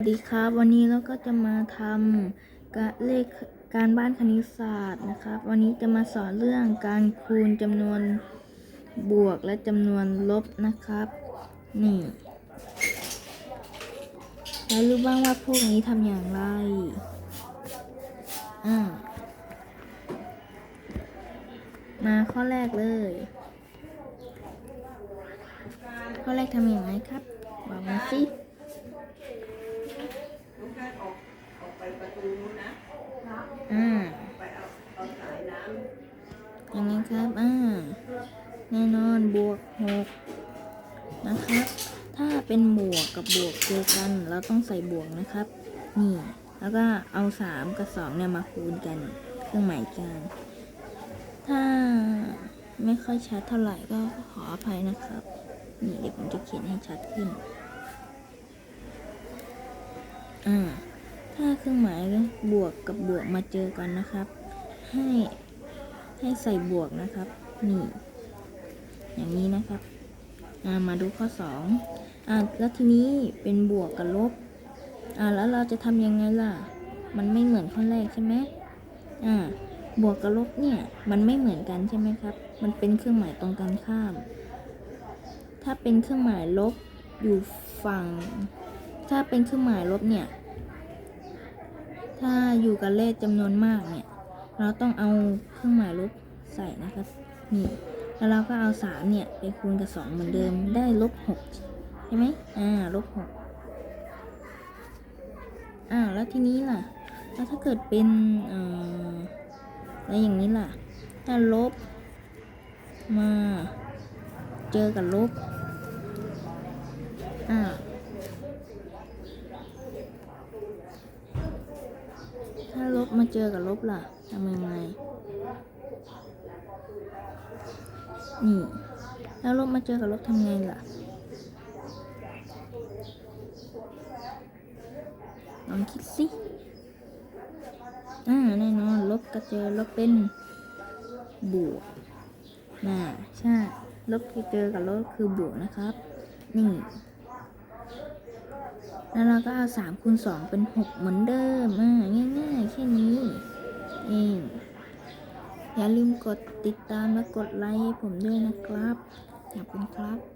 สวัสดีครับ วันนี้เราก็จะมาทำกะเลขการบ้านคณิตศาสตร์นะครับ วันนี้จะมาสอนเรื่องการคูณจำนวนบวกและจำนวนลบนะครับ นี่แล้วรู้บ้างว่าพวกนี้ทำอย่างไรอ่ามาข้อแรกเลย ข้อแรกทำอย่างไรครับ บอกมาสิ น้องแพทย์ออกออกไปประตูนู้นนะ อ่า ไปเอาเอาสายน้ อย่างนี้ครับอ่าแน่นอนบวกหกนะครับ ถ้าเป็นบวกกับบวกเจอกัน เราต้องใส่บวกนะครับ นี่ แล้วก็เอาสามกับสองเนี่ยมาคูณกันเครื่องหมายกลางถ้าไม่ค่อยชัดเท่าไหร่ก็ขออภัยนะครับ นี่เดี๋ยวผมจะเขียนให้ชัดขึ้น อ่า ถ้าเครื่องหมายบวกกับบวกมาเจอกันนะครับ ให้ ให้ใส่บวกนะครับ นี่ อย่างนี้นะครับมาดูข้อสองอ่าแล้วทีนี้เป็นบวกกับลบอ่าแล้วเราจะทำยังไงล่ะ มันไม่เหมือนข้อแรกใช่ไหมอ่าบวกกับลบเนี่ย มันไม่เหมือนกันใช่ไหมครับ มันเป็นเครื่องหมายตรงกันข้าม ถ้าเป็นเครื่องหมายลบอยู่ฝั่ง ถ้าเป็นเครื่องหมายลบเนี่ย ถ้าอยู่กับเลขจำนวนมากเนี่ย เราต้องเอาเครื่องหมายลบใส่นะครับนี่แล้วเราก็เอาสามเนี่ยไปคูณกับสองเหมือนเดิมได้ลบหกใช่ไหมอ่าลบหกอ่าแล้วทีนี้ล่ะ แล้วถ้าเกิดเป็นอ่ออะไรอย่างนี้ล่ะ ถ้าลบ มา เจอกับลบอ่า ถ้าลบมา เจอกับลบล่ะทำยังไงนี่ แล้วลบมาเจอกับลบทำไงล่ะลองคิดสิอ่าแน่นอนลบก็เจอลบเป็นบวกน่าใช่ลบที่เจอกับลบคือบวกนะครับ นี่ แล้วเราก็เอาสามคูณสองเป็นหกเหมือนเดิมอ่าง่ายๆแค่นี้เองอย่าลืมกดติดตามและกดไลค์ให้ผมด้วยนะครับ ขอบคุณครับ